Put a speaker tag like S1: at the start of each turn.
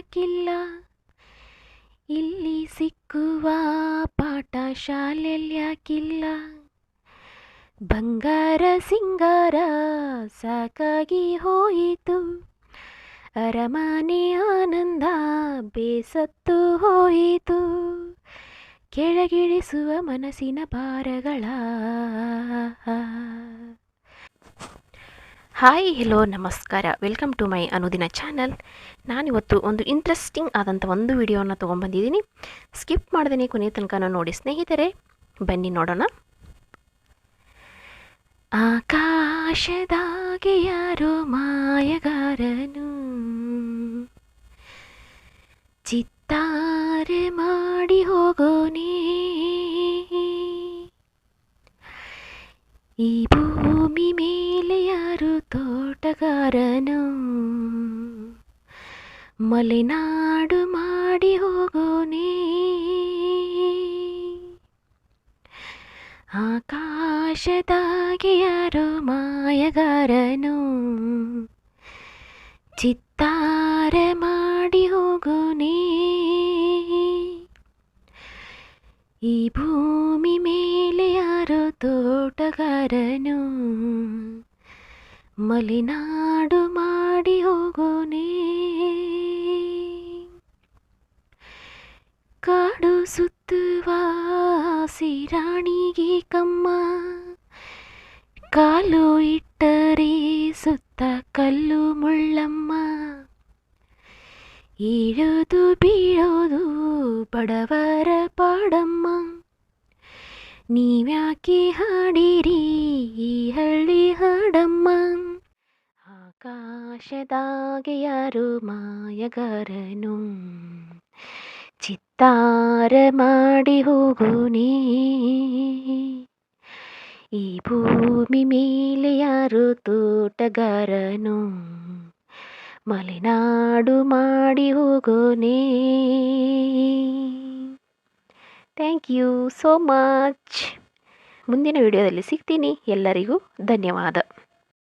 S1: ಸಾಕಿಲ್ಲ ಇಲ್ಲಿ ಸಿಕ್ಕುವ ಪಾಠ ಶಾಲೆಲ್ಯಾಕಿಲ್ಲ ಬಂಗಾರ ಸಿಂಗಾರ ಸಾಕಾಗಿ ಹೋಯಿತು. ಅರಮನೆ ಆನಂದ ಬೇಸತ್ತು ಹೋಯಿತು. ಕೆಳಗಿಳಿಸುವ ಮನಸ್ಸಿನ ಭಾರಗಳ ಹಾಯ್ ಹೆಲೋ ನಮಸ್ಕಾರ. Welcome to my Anudina channel ನಾನಿವತ್ತು ಒಂದು ಇಂಟ್ರೆಸ್ಟಿಂಗ್ ಆದಂಥ ಒಂದು ವಿಡಿಯೋನ ತೊಗೊಂಬಂದಿದ್ದೀನಿ ಸ್ಕಿಪ್ ಮಾಡ್ದೇ ಕೊನೆಯ ತನಕ ನೋಡಿ. ಸ್ನೇಹಿತರೆ, ಬನ್ನಿ ನೋಡೋಣ. ಆಕಾಶದಾಗೆ ಯಾರೋ ಮಾಯಗಾರನು. ಚಿತ್ತಾರೆ ಮಾಡಿ ಹೋಗೋನೇ. ಈ ಭೂಮಿ ಮೇಲೆ ಯಾರು ತೋಟಗಾರನು ಮಲೆನಾಡು ಮಾಡಿ ಹೋಗೋನೇ ಆಕಾಶದಾಗೆ ಯಾರೋ ಮಾಯಗಾರನು ಚಿತ್ತಾರ ಮಾಡಿ ಹೋಗೋನೇ ಈ ಭೂಮಿ ಮೇಲೆ ಯಾರೋ ತೋಟಗಾರನು ಮಲೆನಾಡು ಮಾಡಿ ಹೋಗೋನೇ ಕಾಡು ಸುತ್ತುವ ಸಿರಾಣಿಗೆ ಕಮ್ಮ. ಕಾಲು ಇಟ್ಟರೆ ಸುತ್ತ ಕಲ್ಲು ಮುಳ್ಳಮ್ಮ. ಇಳಿದು ಬೀಳೋದು ಬಡವರ ಪಾಡಮ್ಮ. ನೀವ್ಯಾಕೆ ಹಾಡಿರಿ? ಯಾರು ಮಾಯಗಾರನು? ಚಿತ್ತಾರ ಮಾಡಿ ಹೋಗೋನೇ ಈ ಭೂಮಿ ಮೇಲೆ ಯಾರು ತೋಟಗಾರನು? ಮಲೆನಾಡು ಮಾಡಿ ಹೋಗೋನೇ ಥ್ಯಾಂಕ್ ಯು ಸೋ ಮಚ್. ಮುಂದಿನ ವಿಡಿಯೋದಲ್ಲಿ ಸಿಗ್ತೀನಿ. ಎಲ್ಲರಿಗೂ ಧನ್ಯವಾದ.